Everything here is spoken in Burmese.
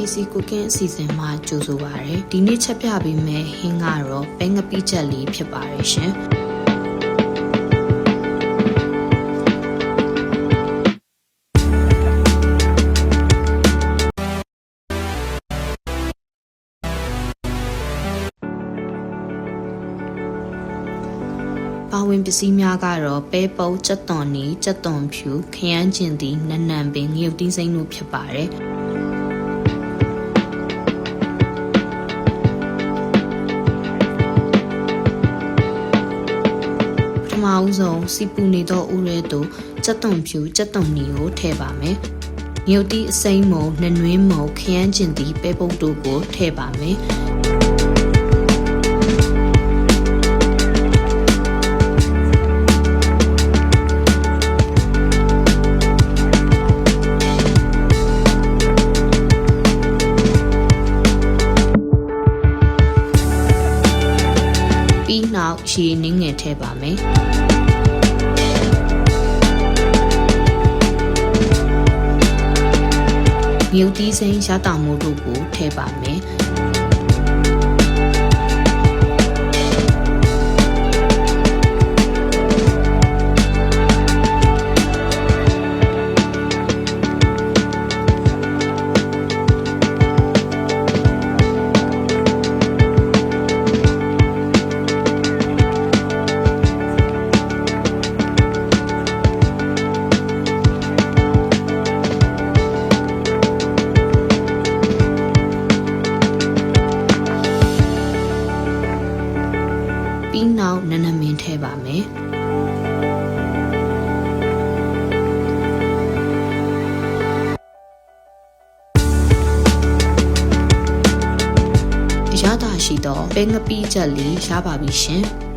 PC Cooking အစီအစဉ်မှာကြိုဆိုပါရစေ။ဒီနေ့ချက်ပြပေးမယ့်ဟင်းကတော့ပဲငပိချက်လေးဖြစ်ပါတယ်ရှင်။ပါဝင်ပစ္စည်းများကတော့ပဲပုတ်ကြက်သွန်နီကြက်သွန်ဖြူခရမ်းကျင်သည်နက်နံပင်ငရုတ်တင်းစိမ့်တို့ဖြစ်ပါတယ် မဦးဆုံးစီပူနေသောဥရဲသို့ကြက်သွန်ဖြူကြက်သွန်နီကိုထည့်ပါမယ်ငရုတ်တီးအစိမ့်မုံနှနွင်းမုံခရမ်းကျင်သည်ပဲပုတ်တို့ကိုထည့်ပါမယ် ပြီးနောက်ရေနင်းငယ်ထည့်ပါမယ်မြုပ်တီးစိမ်းရတာမို့တို့ကိုထည့်ပါမယ် ပြီးနောက်နနမင်းထည့်ပါမယ်အရသာရှိတော့ပဲငပီးချက်လေးရပါပြီရှင်။